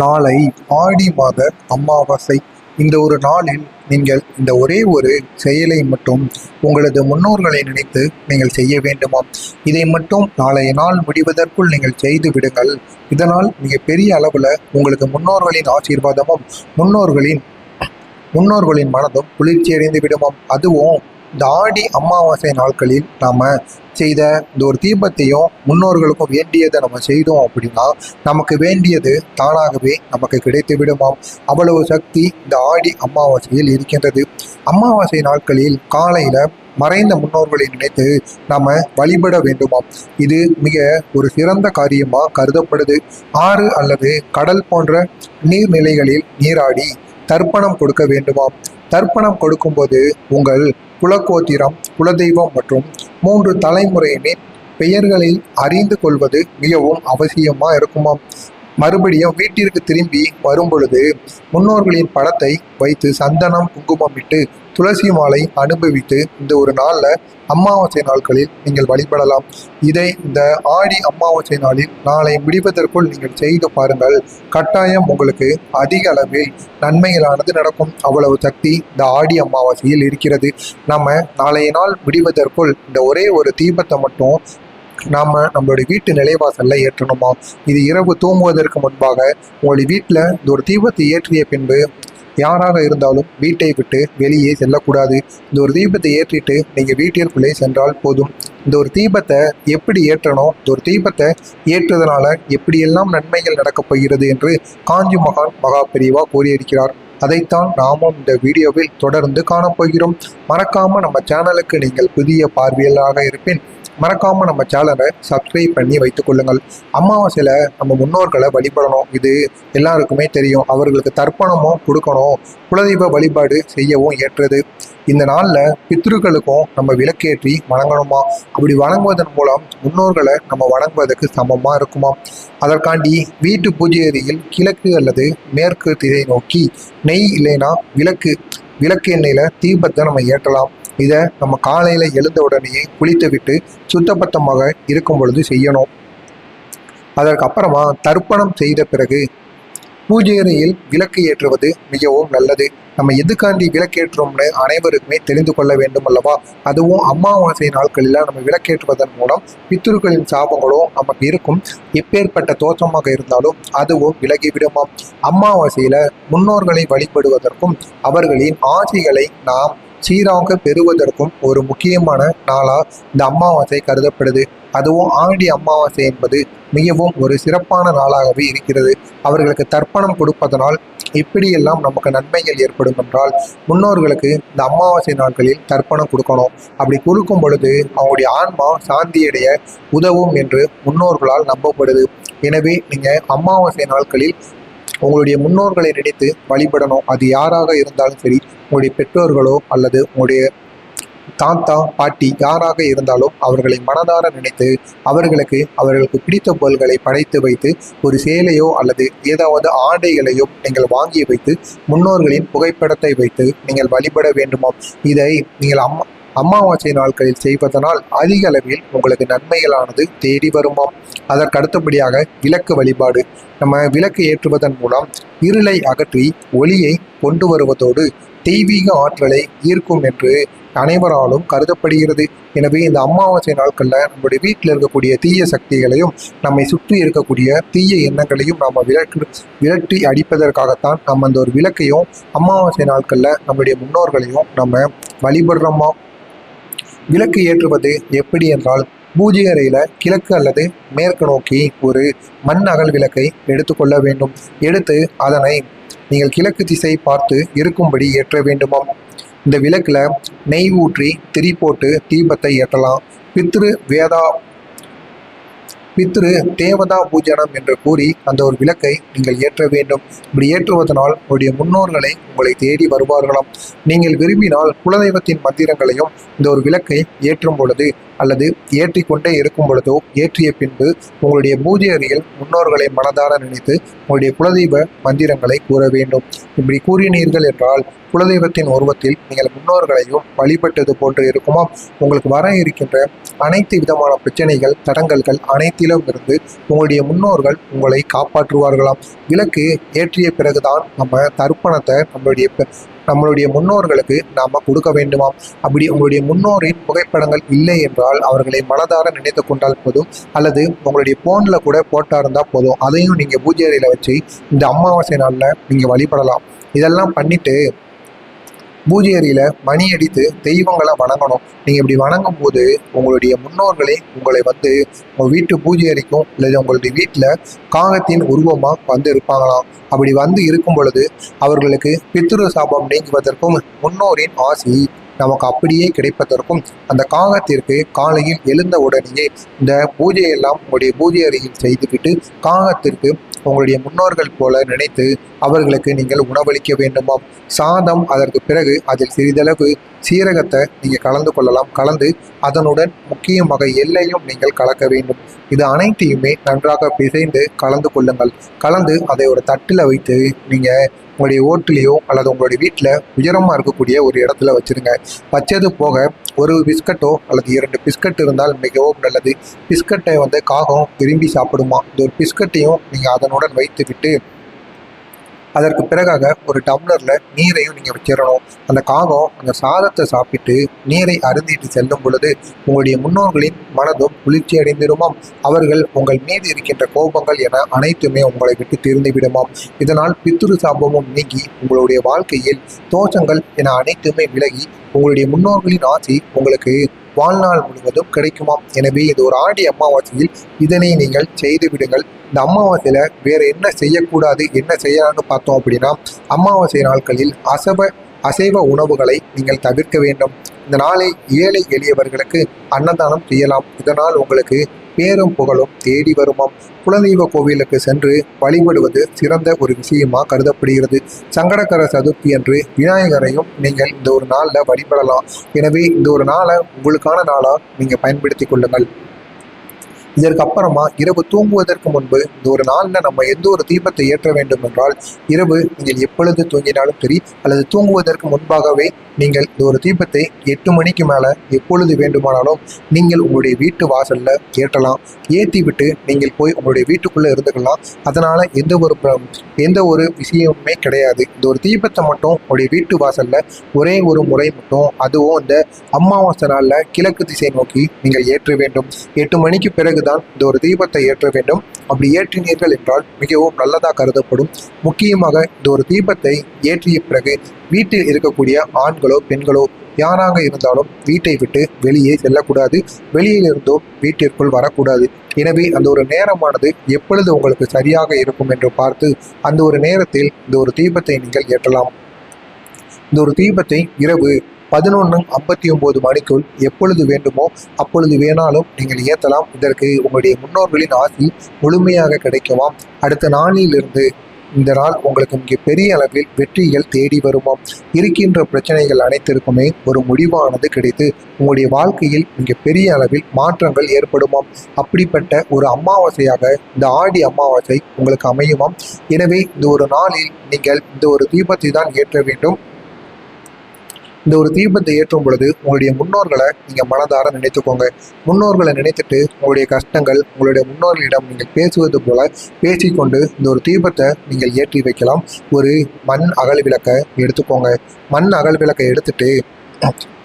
நாளை ஆடி மாத அமாவாசை. இந்த ஒரு நாளில் நீங்கள் இந்த ஒரே ஒரு செயலை மட்டும் உங்களது முன்னோர்களை நினைத்து நீங்கள் செய்ய வேண்டுமாம். இதை மட்டும் நாளைய நாள் முடிவதற்குள் நீங்கள் செய்து விடுங்கள். இதனால் மிகப்பெரிய அளவில் உங்களுக்கு முன்னோர்களின் ஆசீர்வாதமும் முன்னோர்களின் முன்னோர்களின் மனதும் குளிர்ச்சியடைந்து விடுமாம். அதுவும் இந்த ஆடி அமாவாசை நாட்களில் நாம் செய்த இந்த ஒரு தீபத்தையும் முன்னோர்களுக்கும் வேண்டியதை நம்ம செய்தோம் அப்படின்னா நமக்கு வேண்டியது தானாகவே நமக்கு கிடைத்து விடுமாம். அவ்வளவு சக்தி இந்த ஆடி அமாவாசையில் இருக்கின்றது. அமாவாசை நாட்களில் காலையில் மறைந்த முன்னோர்களை நினைத்து நாம் வழிபட வேண்டுமாம். இது மிக ஒரு சிறந்த காரியமாக கருதப்படுது. ஆறு அல்லது கடல் போன்ற நீர்நிலைகளில் நீராடி தர்ப்பணம் கொடுக்க வேண்டுமாம். தர்ப்பணம் கொடுக்கும்போது உங்கள் குலகோத்திரம் குலதெய்வம் மற்றும் மூன்று தலைமுறையினை பெயர்களை அறிந்து கொள்வது மிகவும் அவசியமாக இருக்குமாம்? மறுபடியும் வீட்டிற்கு திரும்பி வரும்பொழுது முன்னோர்களின் படத்தை வைத்து சந்தனம் குங்குமமிட்டு துளசி மாலை அனுபவித்து இந்த ஒரு நாளில் அமாவாசை நாட்களில் நீங்கள் வழிபடலாம். இதை இந்த ஆடி அமாவாசை நாளில் நாளை முடிவதற்குள் நீங்கள் செய்து பாருங்கள். கட்டாயம் உங்களுக்கு அதிக அளவில் நன்மைகளானது நடக்கும். அவ்வளவு சக்தி இந்த ஆடி அமாவாசையில் இருக்கிறது. நம்ம நாளைய நாள் முடிவதற்குள் இந்த ஒரே ஒரு தீபத்தை மட்டும் நாம் நம்மளுடைய வீட்டு நிலைவாசல்ல ஏற்றணுமா? இது இரவு தூங்குவதற்கு முன்பாக உங்களுடைய வீட்டில் இந்த ஒரு தீபத்தை ஏற்றிய பின்பு யாராக இருந்தாலும் வீட்டை விட்டு வெளியே செல்லக்கூடாது. இந்த ஒரு தீபத்தை ஏற்றிட்டு நீங்கள் வீட்டிற்குள்ளே சென்றால் போதும். இந்த ஒரு தீபத்தை எப்படி ஏற்றணும்? இந்த ஒரு தீபத்தை ஏற்றுவதனால எப்படியெல்லாம் நன்மைகள் நடக்கப் போகிறது என்று காஞ்சி மகான் மகா பெரியவா கூறியிருக்கிறார். அதைத்தான் நாமும் இந்த வீடியோவில் தொடர்ந்து காணப்போகிறோம். மறக்காமல் நம்ம சேனலுக்கு நீங்கள் புதிய பார்வையாளராக இருப்பின் மறக்காமல் நம்ம சேனலை சப்ஸ்கிரைப் பண்ணி வைத்துக் கொள்ளுங்கள். நம்ம முன்னோர்களை வழிபடணும். இது எல்லாருக்குமே தெரியும். அவர்களுக்கு தர்ப்பணமும் கொடுக்கணும். குலதெய்வ வழிபாடு செய்யவும் ஏற்றது. இந்த நாளில் பித்ருக்களுக்கும் நம்ம விளக்கேற்றி வணங்கணுமா? அப்படி வணங்குவதன் மூலம் முன்னோர்களை நம்ம வணங்குவதற்கு சமமாக இருக்குமா? அதற்காண்டி வீட்டு பூஜை அறையில் கிழக்கு அல்லது மேற்கு திசை நோக்கி நெய் இல்லைன்னா விளக்கு விளக்கு எண்ணெயில் தீபத்தை நம்ம ஏற்றலாம். இதை நம்ம காலையில் எழுந்த உடனேயே குளித்து விட்டு சுத்தபத்தமாக இருக்கும் பொழுது செய்யணும். அதற்கு அப்புறமா தர்ப்பணம் செய்த பிறகு பூஜை அறையில் விளக்கு ஏற்றுவது மிகவும் நல்லது. நம்ம எதுக்காண்டி விளக்கேற்றோம்னு அனைவருக்குமே தெரிந்து கொள்ள வேண்டும் அல்லவா? அதுவும் அமாவாசை நாட்களில் நம்ம விளக்கேற்றுவதன் மூலம் பித்துருக்களின் சாபங்களும் நமக்கு இருக்கும். எப்பேற்பட்ட தோற்றமாக இருந்தாலும் அதுவும் விலகிவிடுமாம் அமாவாசையில் முன்னோர்களை வழிபடுவதற்கும் அவர்களின் ஆசைகளை நாம் சீராக பெறுவதற்கும் ஒரு முக்கியமான நாளா இந்த அமாவாசை கருதப்படுது. அதுவும் ஆண்டி அமாவாசை என்பது மிகவும் ஒரு சிறப்பான நாளாகவே இருக்கிறது. அவர்களுக்கு தர்ப்பணம் கொடுப்பதனால் இப்படியெல்லாம் நமக்கு நன்மைகள் ஏற்படும் என்றால் முன்னோர்களுக்கு இந்த அமாவாசை நாட்களில் தர்ப்பணம் கொடுக்கணும். அப்படி கொடுக்கும் பொழுது அவங்களுடைய ஆன்மா சாந்தியடைய உதவும் என்று முன்னோர்களால் நம்பப்படுது. எனவே நீங்கள் அமாவாசை நாட்களில் உங்களுடைய முன்னோர்களை நினைத்து வழிபடணும். அது யாராக இருந்தாலும் சரி உங்களுடைய பெற்றோர்களோ அல்லது உங்களுடைய தாத்தா பாட்டி யாராக இருந்தாலும் அவர்களை மனதார நினைத்து அவர்களுக்கு அவர்களுக்கு பிடித்த பொருள்களை படைத்து வைத்து ஒரு சேலையோ அல்லது ஏதாவது ஆடைகளையோ நீங்கள் வாங்கி வைத்து முன்னோர்களின் புகைப்படத்தை வைத்து நீங்கள் வழிபட வேண்டுமாம். இதை நீங்கள் அம்மா அமாவாசை நாட்களில் செய்வதனால் அதிக அளவில் உங்களுக்கு நன்மைகளானது தேடி வருமாம். அதற்கு அடுத்தபடியாக விளக்கு வழிபாடு. நம்ம விளக்கு ஏற்றுவதன் மூலம் இருளை அகற்றி ஒளியை கொண்டு வருவதோடு தெய்வீக ஆற்றலை ஈர்க்கும் என்று அனைவராலும் கருதப்படுகிறது. எனவே இந்த அமாவாசை நாட்களில் நம்முடைய வீட்டில் இருக்கக்கூடிய தீய சக்திகளையும் நம்மை சுற்றி இருக்கக்கூடிய தீய எண்ணங்களையும் நாம் விளக்கு விரட்டி அடிப்பதற்காகத்தான் நம்ம அந்த ஒரு விளக்கையும் அமாவாசை நாட்களில் நம்முடைய முன்னோர்களையும் நம்ம வழிபடுறோமா? விளக்கு ஏற்றுவது எப்படி என்றால் பூஜை அறையில் கிழக்கு அல்லது மேற்கு நோக்கி ஒரு மண் அகல் விளக்கை எடுத்துக்கொள்ள வேண்டும். எடுத்து அதனை நீங்கள் கிழக்கு திசை பார்த்து இருக்கும்படி ஏற்ற வேண்டுமாம். இந்த விளக்கில் நெய் ஊற்றி திரி போட்டு தீபத்தை ஏற்றலாம். பித்ரு வேதா பித்ரு தேவதா பூஜனம் என்று கூறி அந்த ஒரு விளக்கை நீங்கள் ஏற்ற வேண்டும். இப்படி ஏற்றுவதனால் உங்களுடைய முன்னோர்களை உங்களை தேடி வருவார்களாம். நீங்கள் விரும்பினால் குலதெய்வத்தின் மந்திரங்களையும் இந்த ஒரு விளக்கை ஏற்றும் பொழுது அல்லது ஏற்றி கொண்டே இருக்கும் பொழுதோ ஏற்றிய பின்பு உங்களுடைய பூஜை அறையில் முன்னோர்களை மனதார நினைத்து உங்களுடைய குலதெய்வ மந்திரங்களை கூற வேண்டும். இப்படி கூறினீர்கள் என்றால் குலதெய்வத்தின் உருவத்தில் நீங்கள் முன்னோர்களையும் வழிபட்டது போன்று இருக்குமா? உங்களுக்கு வர இருக்கின்ற அனைத்து விதமான பிரச்சனைகள் தடங்கல்கள் அனைத்திலும் இருந்து உங்களுடைய முன்னோர்கள் உங்களை காப்பாற்றுவார்களாம். விளக்கு ஏற்றிய பிறகுதான் நம்ம தர்ப்பணத்தை நம்மளுடைய பெ- நம்மளுடைய முன்னோர்களுக்கு நாம் கொடுக்க வேண்டுமாம். அப்படி உங்களுடைய முன்னோரின் புகைப்படங்கள் இல்லை என்றால் அவர்களை மனதார நினைத்து கொண்டால் போதும். அல்லது உங்களுடைய ஃபோனில் கூட போட்டா இருந்தால் போதும். அதையும் நீங்கள் பூஜை அறையில் வச்சு இந்த அமாவாசை நாளில் நீங்கள் வழிபடலாம். இதெல்லாம் பண்ணிவிட்டு பூஜை அறையில் மணி அடித்து தெய்வங்களை வணங்கணும். நீங்கள் இப்படி வணங்கும் போது உங்களுடைய முன்னோர்களே உங்களை வந்து உங்கள் வீட்டு பூஜை அறைக்கும் அல்லது உங்களுடைய வீட்டில் காகத்தின் உருவமாக வந்து இருப்பாங்களாம். அப்படி வந்து இருக்கும் பொழுது அவர்களுக்கு பித்திரு சாபம் நீங்குவதற்கும் முன்னோரின் ஆசி நமக்கு அப்படியே கிடைப்பதற்கும் அந்த காகத்திற்கு காலையில் எழுந்த உடனேயே இந்த பூஜையெல்லாம் உங்களுடைய பூஜை அறையில் செய்துவிட்டு காகத்திற்கு உங்களுடைய முன்னோர்கள் போல நினைத்து அவர்களுக்கு நீங்கள் உணவளிக்க வேண்டுமாம். சாதம் அதற்கு பிறகு அதில் சிறிதளவு சீரகத்தை நீங்கள் கலந்து கொள்ளலாம். கலந்து அதனுடன் முக்கியமாக எல்லையும் நீங்கள் கலக்க வேண்டும். இது அனைத்தையுமே நன்றாக பிசைந்து கலந்து கொள்ளுங்கள். கலந்து அதை ஒரு தட்டில் வைத்து நீங்கள் உங்களுடைய ஓட்டுலேயோ அல்லது உங்களுடைய வீட்டில் உயரமாக இருக்கக்கூடிய ஒரு இடத்துல வச்சுருங்க. வச்சது போக ஒரு பிஸ்கட்டோ அல்லது இரண்டு பிஸ்கட் இருந்தால் மிகவும் நல்லது. பிஸ்கட்டை வந்து காகம் விரும்பி சாப்பிடுமா? இந்த ஒரு பிஸ்கட்டையும் நீங்கள் அதனுடன் வைத்துவிட்டு அதற்கு பிறகாக ஒரு டம்ளரில் நீரையும் நீங்கள் வச்சிடணும் அந்த காகம் அந்த சாதத்தை சாப்பிட்டு நீரை அருந்திட்டு செல்லும் பொழுது உங்களுடைய முன்னோர்களின் மனதும் குளிர்ச்சி அடைந்திருமாம் அவர்கள் உங்கள் மீது இருக்கின்ற கோபங்கள் என அனைத்துமே உங்களை விட்டு தீர்ந்து விடுமாம். இதனால் பித்துரு சாபமும் நீங்கி உங்களுடைய வாழ்க்கையில் தோஷங்கள் என அனைத்துமே விலகி உங்களுடைய முன்னோர்களின் ஆசி உங்களுக்கு வாழ்நாள் முழுவதும் கிடைக்குமாம். எனவே இது ஒரு ஆடி அமாவாசையில் இதனை நீங்கள் செய்து விடுங்கள். இந்த அமாவாசையில் வேறு என்ன செய்யக்கூடாது என்ன செய்யலாம்னு பார்த்தோம் அப்படின்னா அமாவாசை நாட்களில் அசப அசைவ உணவுகளை நீங்கள் தவிர்க்க வேண்டும். இந்த நாளை ஏழை எளியவர்களுக்கு அன்னதானம் செய்யலாம். இதனால் உங்களுக்கு பேரும் புகழும் தேடி வருமாம். குலதெய்வ கோவிலுக்கு சென்று வழிபடுவது சிறந்த ஒரு விஷயமாக கருதப்படுகிறது. சங்கடகர சதுர்த்தி அன்று விநாயகரையும் நீங்கள் இந்த ஒரு நாளில் வழிபடலாம். எனவே இந்த ஒரு நாளை உங்களுக்கான நாளாக நீங்கள் பயன்படுத்தி கொள்ளுங்கள். இதற்கு அப்புறமா இரவு தூங்குவதற்கு முன்பு இந்த ஒரு நாளில் நம்ம எந்த ஒரு தீபத்தை ஏற்ற வேண்டும் என்றால் இரவு நீங்கள் எப்பொழுது தூங்கினாலும் சரி அல்லது தூங்குவதற்கு முன்பாகவே நீங்கள் இந்த ஒரு தீபத்தை எட்டு மணிக்கு மேலே எப்பொழுது வேண்டுமானாலும் நீங்கள் உங்களுடைய வீட்டு வாசலில் ஏற்றலாம். ஏற்றி விட்டு நீங்கள் போய் உங்களுடைய வீட்டுக்குள்ளே இருந்துக்கலாம். அதனால் எந்த ஒரு எந்த ஒரு விஷயமுமே கிடையாது. இந்த ஒரு தீபத்தை மட்டும் உங்களுடைய வீட்டு வாசலில் ஒரே ஒரு முறை மட்டும் அதுவும் இந்த அமாவாசை நாளில் கிழக்கு திசை நோக்கி நீங்கள் ஏற்ற வேண்டும். எட்டு மணிக்கு பிறகு பிறகுதான் இந்த ஒரு தீபத்தை ஏற்ற வேண்டும். அப்படி ஏற்றினீர்கள் என்றால் மிகவும் நல்லதாக கருதப்படும். முக்கியமாக இந்த ஒரு தீபத்தை ஏற்றிய பிறகு வீட்டில் இருக்கக்கூடிய ஆண்களோ பெண்களோ யாராக இருந்தாலும் வீட்டை விட்டு வெளியே செல்லக்கூடாது. வெளியில் இருந்தும் வீட்டிற்குள் வரக்கூடாது. எனவே அந்த ஒரு நேரமானது எப்பொழுது உங்களுக்கு சரியாக இருக்கும் என்று பார்த்து அந்த ஒரு நேரத்தில் இந்த ஒரு தீபத்தை நீங்கள் ஏற்றலாம். இந்த ஒரு தீபத்தை இரவு பதினொன்று ஐம்பத்தி ஒம்பது மணிக்குள் எப்பொழுது வேண்டுமோ அப்பொழுது வேணாலும் நீங்கள் ஏற்றலாம். இதற்கு உங்களுடைய முன்னோர்களின் ஆசி முழுமையாக கிடைக்குமாம். அடுத்த நாளிலிருந்து இந்த நாள் உங்களுக்கு மிக பெரிய அளவில் வெற்றிகள் தேடி வருமாம். இருக்கின்ற பிரச்சனைகள் அனைத்திற்குமே ஒரு முடிவானது கிடைத்து உங்களுடைய வாழ்க்கையில் மிக பெரிய அளவில் மாற்றங்கள் ஏற்படுமாம். அப்படிப்பட்ட ஒரு அமாவாசையாக இந்த ஆடி அமாவாசை உங்களுக்கு அமையுமாம். எனவே இந்த ஒரு நாளில் நீங்கள் இந்த ஒரு தீபத்தை தான் ஏற்ற வேண்டும். இந்த ஒரு தீபத்தை ஏற்றும் பொழுது உங்களுடைய முன்னோர்களை நீங்க மனதார நினைத்துக்கோங்க. முன்னோர்களை நினைத்துட்டு உங்களுடைய கஷ்டங்கள் உங்களுடைய முன்னோர்களிடம் நீங்கள் பேசுவது போல பேசிக்கொண்டு இந்த ஒரு தீபத்தை நீங்கள் ஏற்றி வைக்கலாம். ஒரு மண் அகல் விளக்கை எடுத்துக்கோங்க. மண் அகல் விளக்கை எடுத்துட்டு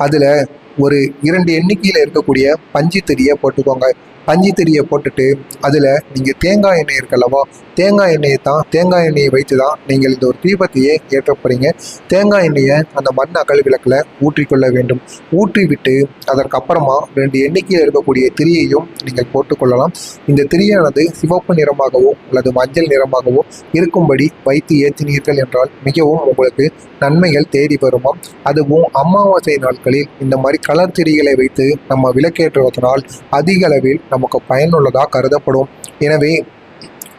அதுல ஒரு இரண்டு எண்ணிக்கையில் இருக்கக்கூடிய பஞ்சு திரியை போட்டுக்கோங்க. பஞ்சு திரியை போட்டுட்டு அதில் நீங்கள் தேங்காய் எண்ணெய் இருக்கல்லவோ தேங்காய் எண்ணெயை தான் தேங்காய் எண்ணெயை வைத்து தான் நீங்கள் இந்த ஒரு தீபத்தையே ஏற்ற தேங்காய் எண்ணெயை அந்த மண் அகல் விளக்கில் ஊற்றிக்கொள்ள வேண்டும். ஊற்றிவிட்டு அதற்கப்புறமா ரெண்டு எண்ணிக்கையில் இருக்கக்கூடிய திரியையும் நீங்கள் போட்டுக்கொள்ளலாம் இந்த திரியானது சிவப்பு நிறமாகவோ அல்லது மஞ்சள் நிறமாகவோ இருக்கும்படி வைத்து ஏற்றினீர்கள் என்றால் மிகவும் உங்களுக்கு நன்மைகள் தேடி வருமாம் அதுவும் அமாவாசை நாட்களில் இந்த மாதிரி கலர் திரிகளை வைத்து நம்ம விளக்கேற்றுவதனால் அதிக அளவில் நமக்கு பயனுள்ளதாக கருதப்படும். எனவே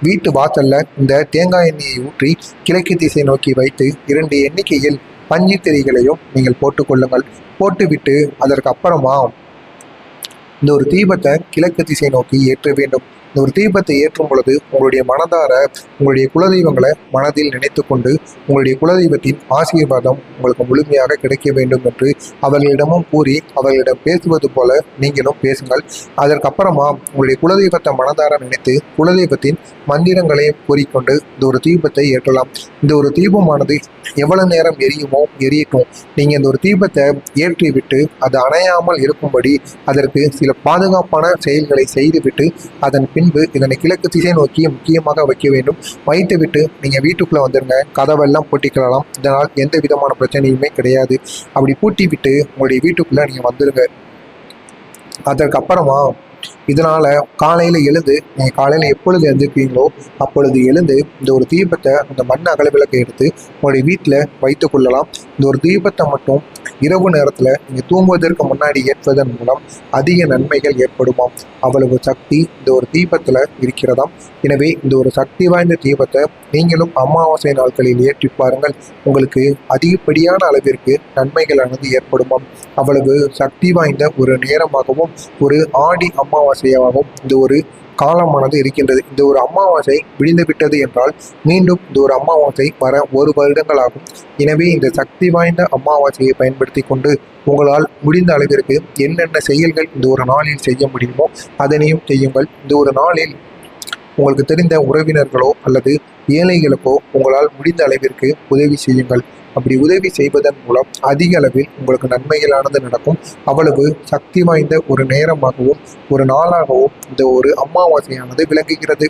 வீட்டு வாசல்ல இந்த தேங்காய் எண்ணெயை ஊற்றி கிழக்கு திசை நோக்கி வைத்து இரண்டு எண்ணிக்கையில் பஞ்சு திரிகளையும் நீங்கள் போட்டுக்கொள்ளுங்கள் போட்டுவிட்டு அதற்கு அப்புறமா இந்த ஒரு தீபத்தை கிழக்கு திசை நோக்கி ஏற்ற வேண்டும். இந்த ஒரு தீபத்தை ஏற்றும் பொழுது உங்களுடைய மனதார உங்களுடைய குலதெய்வங்களை மனதில் நினைத்து கொண்டு உங்களுடைய குலதெய்வத்தின் ஆசீர்வாதம் உங்களுக்கு முழுமையாக கிடைக்க வேண்டும் என்று அவர்களிடமும் கூறி அவர்களிடம் பேசுவது போல நீங்களும் பேசுங்கள். அதற்கப்புறமா உங்களுடைய குலதெய்வத்தை மனதார நினைத்து குலதெய்வத்தின் மந்திரங்களையும் கூறிக்கொண்டு இந்த ஒரு தீபத்தை ஏற்றலாம். இந்த ஒரு தீபமானது எவ்வளவு நேரம் எரியுமோ எரியட்டும். நீங்கள் இந்த ஒரு தீபத்தை ஏற்றி விட்டு அது அணையாமல் இருக்கும்படி அதற்கு சில பாதுகாப்பான செயல்களை செய்துவிட்டு அதன் பின் பின்பு இதனை கிழக்கு திசை நோக்கி முக்கியமாக வைக்க வேண்டும். வைத்து விட்டு நீங்கள் வீட்டுக்குள்ளே வந்துருங்க. கதவெல்லாம் பூட்டிக்கலாம். இதனால் எந்த விதமான பிரச்சனையுமே கிடையாது. அப்படி பூட்டி விட்டு உங்களுடைய வீட்டுக்குள்ளே நீங்கள் வந்துருங்க. அதற்கப்புறமா இதனால் காலையில் எழுந்து நீங்கள் காலையில் எப்பொழுது எழுந்திருக்கீங்களோ அப்பொழுது எழுந்து இந்த ஒரு தீபத்தை அந்த மண் அகல விளக்கை எடுத்து உங்களுடைய வீட்டில் வைத்து கொள்ளலாம். இந்த ஒரு தீபத்தை மட்டும் இரவு நேரத்தில் நீங்கள் தூங்குவதற்கு முன்னாடி ஏற்பதன் மூலம் அதிக நன்மைகள் ஏற்படுமாம். அவ்வளவு சக்தி இந்த ஒரு தீபத்தில் இருக்கிறதாம். எனவே இந்த ஒரு சக்தி வாய்ந்த தீபத்தை நீங்களும் அமாவாசை நாட்களில் ஏற்றி பாருங்கள். உங்களுக்கு அதிகப்படியான அளவிற்கு நன்மைகளானது ஏற்படுமாம். அவ்வளவு சக்தி வாய்ந்த ஒரு நேரமாகவும் ஒரு ஆடி அமாவாசையாகவும் இந்த ஒரு காலமானது இருக்கின்றது. இந்த ஒரு அமாவாசை விடிந்து விட்டது என்றால் மீண்டும் இந்த ஒரு அமாவாசை வர ஒரு வருடங்களாகும் எனவே இந்த சக்தி வாய்ந்த அமாவாசையை பயன்படுத்தி கொண்டு உங்களால் முடிந்த அளவிற்கு என்னென்ன செயல்கள் இந்த ஒரு நாளில் செய்ய முடியுமோ அதனையும் செய்யுங்கள். இந்த ஒரு நாளில் உங்களுக்கு தெரிந்த உறவினர்களோ அல்லது ஏழைகளுக்கோ உங்களால் முடிந்த அளவிற்கு உதவி செய்யுங்கள். அப்படி உதவி செய்வதன் மூலம் அதிக அளவில் உங்களுக்கு நன்மைகளானது நடக்கும். அவ்வளவு சக்தி வாய்ந்த ஒரு நேரமாகவும் ஒரு நாளாகவும் இந்த ஒரு அமாவாசையானது விளங்குகிறது.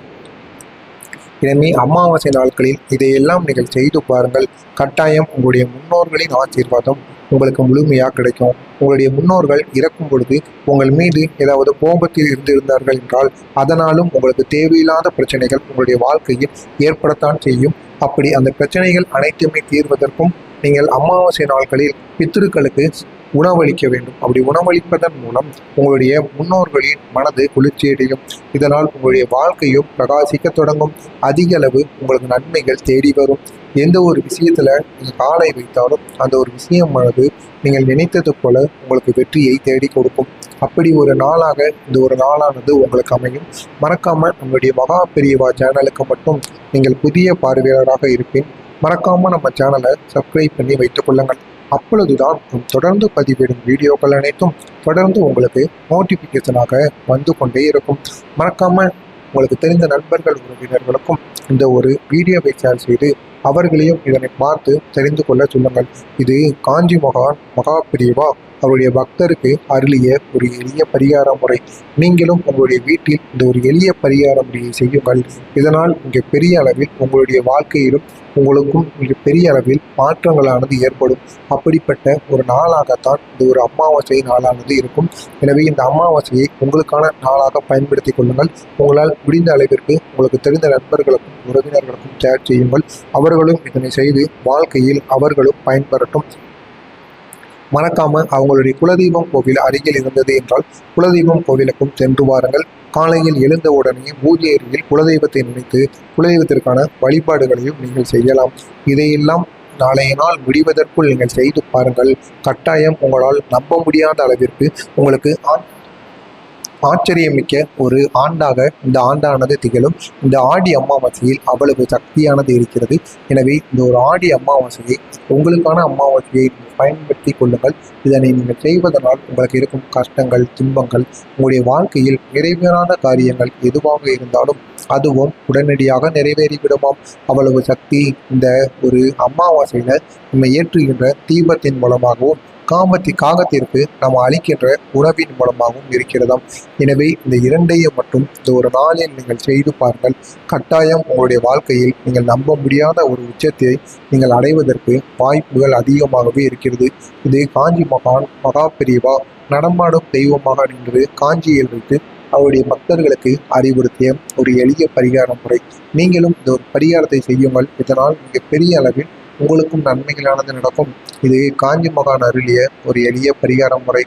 எனவே அமாவாசை நாட்களில் இதையெல்லாம் நீங்கள் செய்து பாருங்கள். கட்டாயம் உங்களுடைய முன்னோர்களின் ஆசீர்வாதம் உங்களுக்கு முழுமையாக கிடைக்கும். உங்களுடைய முன்னோர்கள் இறக்கும் பொழுது உங்கள் மீது ஏதாவது கோபத்தில் இருந்திருந்தார்கள் என்றால் அதனாலும் உங்களுக்கு தேவையில்லாத பிரச்சனைகள் உங்களுடைய வாழ்க்கையில் ஏற்படத்தான் செய்யும். அப்படி அந்த பிரச்சனைகள் அனைத்துமே தீர்வதற்கும் நீங்கள் அமாவாசை நாட்களில் பித்திருக்களுக்கு உணவளிக்க வேண்டும். அப்படி உணவளிப்பதன் மூலம் உங்களுடைய முன்னோர்களின் மனது குளிர்ச்சியடையும் இதனால் உங்களுடைய வாழ்க்கையும் பிரகாசிக்க தொடங்கும். அதிக அளவு உங்களுக்கு நன்மைகள் தேடி வரும். எந்த ஒரு விஷயத்துல நீங்கள் காலை வைத்தாலும் அந்த ஒரு விஷயமானது நீங்கள் நினைத்தது போல உங்களுக்கு வெற்றியை தேடி கொடுக்கும். அப்படி ஒரு நாளாக இந்த ஒரு நாளானது உங்களுக்கு அமையும். மறக்காமல் நம்மளுடைய மகா பெரியவா சேனலுக்கு மட்டும் நீங்கள் புதிய பார்வையாளராக இருப்பேன். மறக்காமல் நம்ம சேனலை சப்ஸ்கிரைப் பண்ணி வைத்துக் கொள்ளுங்கள். அப்பொழுதுதான் தொடர்ந்து பதிவிடும் வீடியோக்கள் அனைத்தும் தொடர்ந்து உங்களுக்கு நோட்டிஃபிகேஷனாக வந்து கொண்டே இருக்கும். மறக்காமல் உங்களுக்கு தெரிந்த நண்பர்கள் உறவினர்களுக்கும் இந்த ஒரு வீடியோவை ஷேர் செய்து அவர்களையும் இதனை பார்த்து தெரிந்து கொள்ள சொல்லுங்கள். இது காஞ்சி மகான் மகா பிரிவா அவருடைய பக்தருக்கு அருளிய ஒரு எளிய பரிகார முறை. நீங்களும் உங்களுடைய வீட்டில் இந்த ஒரு எளிய பரிகார முறையை செய்யுங்கள். இதனால் மிக பெரிய அளவில் உங்களுடைய வாழ்க்கையிலும் உங்களுக்கும் மிக பெரிய அளவில் மாற்றங்களானது ஏற்படும். அப்படிப்பட்ட ஒரு நாளாகத்தான் இந்த ஒரு அமாவாசை நாளானது இருக்கும். எனவே இந்த அமாவாசையை உங்களுக்கான நாளாக பயன்படுத்தி கொள்ளுங்கள். உங்களால் முடிந்த அளவிற்கு உங்களுக்கு தெரிந்த நண்பர்களுக்கும் உறவினர்களுக்கும் ஷேர் செய்யுங்கள். அவர்களும் இதனை செய்து வாழ்க்கையில் அவர்களும் பயன்பெறட்டும். மறக்காம அவங்களுடைய குலதெய்வம் கோவில் அருகில் இருந்தது என்றால் குலதெய்வம் கோவிலுக்கும் சென்று வாருங்கள். காலையில் எழுந்த உடனே பூஜை அருகில் குலதெய்வத்தை நினைத்து குலதெய்வத்திற்கான வழிபாடுகளையும் நீங்கள் செய்யலாம். இதையெல்லாம் நாளைய நாள் முடிவதற்குள் நீங்கள் செய்து பாருங்கள். கட்டாயம் உங்களால் நம்ப முடியாத அளவிற்கு உங்களுக்கு ஆச்சரியமிக்க ஒரு ஆண்டாக இந்த ஆண்டானது திகழும். இந்த ஆடி அமாவாசையில் அவ்வளவு சக்தியானது இருக்கிறது. எனவே இந்த ஒரு ஆடி அமாவாசையை உங்களுக்கான அமாவாசையை பயன்படுத்தி கொள்ளுங்கள். இதனை நீங்கள் செய்வதனால் உங்களுக்கு இருக்கும் கஷ்டங்கள் துன்பங்கள் உங்களுடைய வாழ்க்கையில் நிறைவேறான காரியங்கள் எதுவாக இருந்தாலும் அதுவும் உடனடியாக நிறைவேறிவிடுமாம். அவ்வளவு சக்தி இந்த ஒரு அமாவாசையில நம்ம ஏற்றுகின்ற தீபத்தின் மூலமாகவும் காமத்தி காகத்திற்கு நாம் அளிக்கின்ற உணவின் மூலமாகவும் இருக்கிறதாம். எனவே இந்த இரண்டையும் மட்டும் இந்த ஒரு நாளில் நீங்கள் செய்து பாருங்கள். கட்டாயம் உங்களுடைய வாழ்க்கையில் நீங்கள் நம்ப முடியாத ஒரு உச்சத்தை நீங்கள் அடைவதற்கு வாய்ப்புகள் அதிகமாகவே இருக்கிறது. இது காஞ்சி மகான் மகா பிரிவா நடமாடும் தெய்வமாக நின்று காஞ்சியில் வைத்து அவருடைய பக்தர்களுக்கு அறிவுறுத்திய ஒரு எளிய பரிகார முறை. நீங்களும் இந்த ஒரு பரிகாரத்தை செய்யுங்கள். இதனால் மிகப்பெரிய அளவில் உங்களுக்கும் நன்மைகளானது நடக்கும். இது காஞ்சி மகான் அருளிய ஒரு எளிய பரிகார முறை.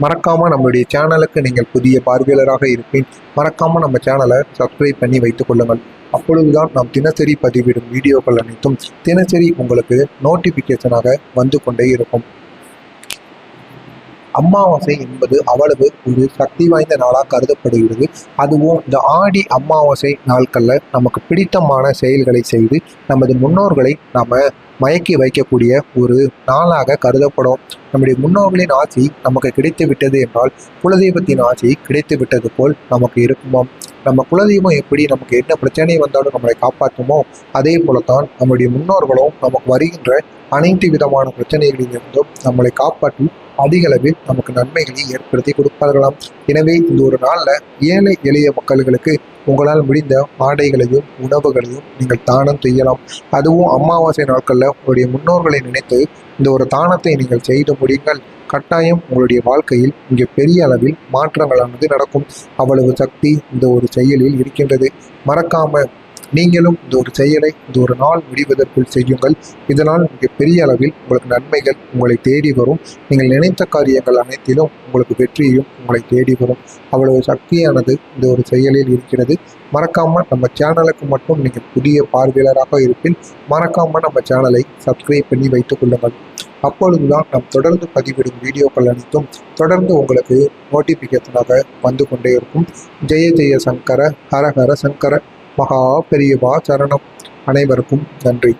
மறக்காமல் நம்மளுடைய சேனலுக்கு நீங்கள் புதிய பார்வையாளராக இருப்பேன். மறக்காமல் நம்ம சேனலை சப்ஸ்கிரைப் பண்ணி வைத்துக் கொள்ளுங்கள். அப்பொழுதுதான் நாம் தினசரி பதிவிடும் வீடியோக்கள் அனைத்தும். தினசரி உங்களுக்கு நோட்டிஃபிகேஷனாக வந்து கொண்டே இருக்கும். அமாவாசை என்பது அவ்வளவு ஒரு சக்தி வாய்ந்த நாளாக கருதப்படுகிறது. அதுவும் இந்த ஆடி அமாவாசை நாட்களில் நமக்கு பிடித்தமான செயல்களை செய்து நமது முன்னோர்களை நாம் மயக்கி வைக்கக்கூடிய ஒரு நாளாக கருதப்படும். நம்முடைய முன்னோர்களின் ஆட்சி நமக்கு கிடைத்து விட்டது என்றால் குலதெய்வத்தின் ஆட்சி கிடைத்து விட்டது போல் நமக்கு இருக்குமாம் நம்ம குலதெய்வம் எப்படி நமக்கு என்ன பிரச்சனை வந்தாலும் நம்மளை காப்பாற்றுமோ அதே போலத்தான் நம்முடைய முன்னோர்களும் நமக்கு வருகின்ற அனைத்து விதமான பிரச்சனைகளிலிருந்தும் நம்மளை காப்பாற்றி அதிக அளவில் நமக்கு நன்மைகளை ஏற்படுத்தி கொடுப்பார்களாம். எனவே இந்த ஒரு நாளில் ஏழை எளிய மக்களுக்கு உங்களால் முடிந்த ஆடைகளையும் உணவுகளையும் நீங்கள் தானம் செய்யலாம். அதுவும் அமாவாசை நாட்களில் உங்களுடைய முன்னோர்களை நினைத்து இந்த ஒரு தானத்தை நீங்கள் செய்து முடியுங்கள். கட்டாயம் உங்களுடைய வாழ்க்கையில் இங்கே பெரிய அளவில் மாற்றங்களானது நடக்கும். அவ்வளவு சக்தி இந்த ஒரு செயலில் இருக்கின்றது. மறக்காம நீங்களும் இந்த ஒரு செயலை இந்த ஒரு நாள் முடிவதற்குள் செய்யுங்கள். இதனால் மிக பெரிய அளவில் உங்களுக்கு நன்மைகள் உங்களை தேடி வரும். நீங்கள் நினைத்த காரியங்கள் அனைத்திலும் உங்களுக்கு வெற்றியும் உங்களை தேடி வரும். அவ்வளவு சக்தியானது இந்த ஒரு செயலில் இருக்கிறது. மறக்காம நம்ம சேனலுக்கு மட்டும் நீங்கள் புதிய பார்வையாளராக இருப்பின் மறக்காமல் நம்ம சேனலை சப்ஸ்கிரைப் பண்ணி வைத்துக் கொள்ளுங்கள். அப்பொழுதுதான் நாம் தொடர்ந்து பதிவிடும் வீடியோக்கள் அனைத்தும் தொடர்ந்து உங்களுக்கு நோட்டிஃபிகேஷனாக வந்து கொண்டே இருக்கும். ஜெய ஜெய சங்கர ஹர ஹர சங்கர. மகா பெரியவா சரணம். அனைவருக்கும் நன்றி.